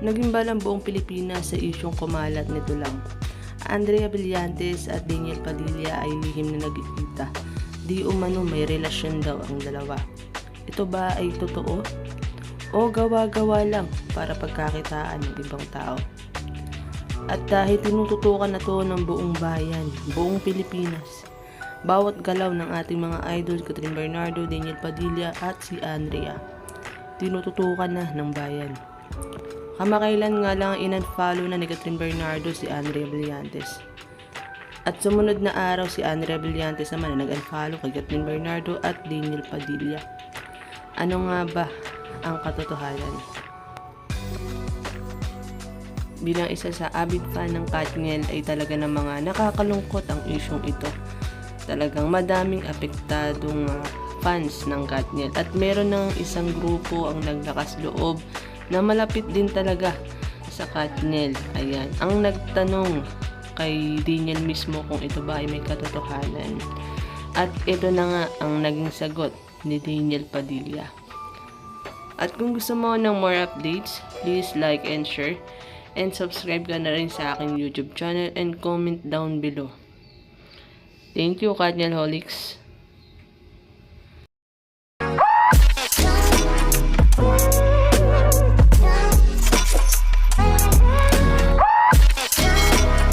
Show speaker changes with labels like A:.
A: Naging balang buong Pilipinas sa isyong kumalat nito lang. Andrea Villantes at Daniel Padilla ay lihim na nagkikita. Di umano may relasyon daw ang dalawa. Ito ba ay totoo? O gawa-gawa lang para pagkakitaan ng ibang tao? At dahil tinututukan na to ng buong bayan, buong Pilipinas, bawat galaw ng ating mga idol, Catherine Bernardo, Daniel Padilla at si Andrea, tinututukan na ng bayan. Kamakailan nga lang in-unfollow na ni Catherine Bernardo si Andrea Brillantes. At sumunod na araw si Andrea Brillantes naman na nag-unfollow kay Catherine Bernardo at Daniel Padilla. Ano nga ba ang katotohanan? Bilang isa sa avid fan ng Katniel ay talaga ng mga nakakalungkot ang isyong ito. Talagang madaming apektadong ah, fans ng Katniel at meron ng isang grupo ang naglakas loob na malapit din talaga sa Katniel. Ayan, ang nagtanong kay Daniel mismo kung ito ba ay may katotohanan. At ito na nga ang naging sagot ni Daniel Padilla. At kung gusto mo ng more updates, please like and share. And subscribe ka na rin sa aking YouTube channel and comment down below. Thank you, Katniel Holics.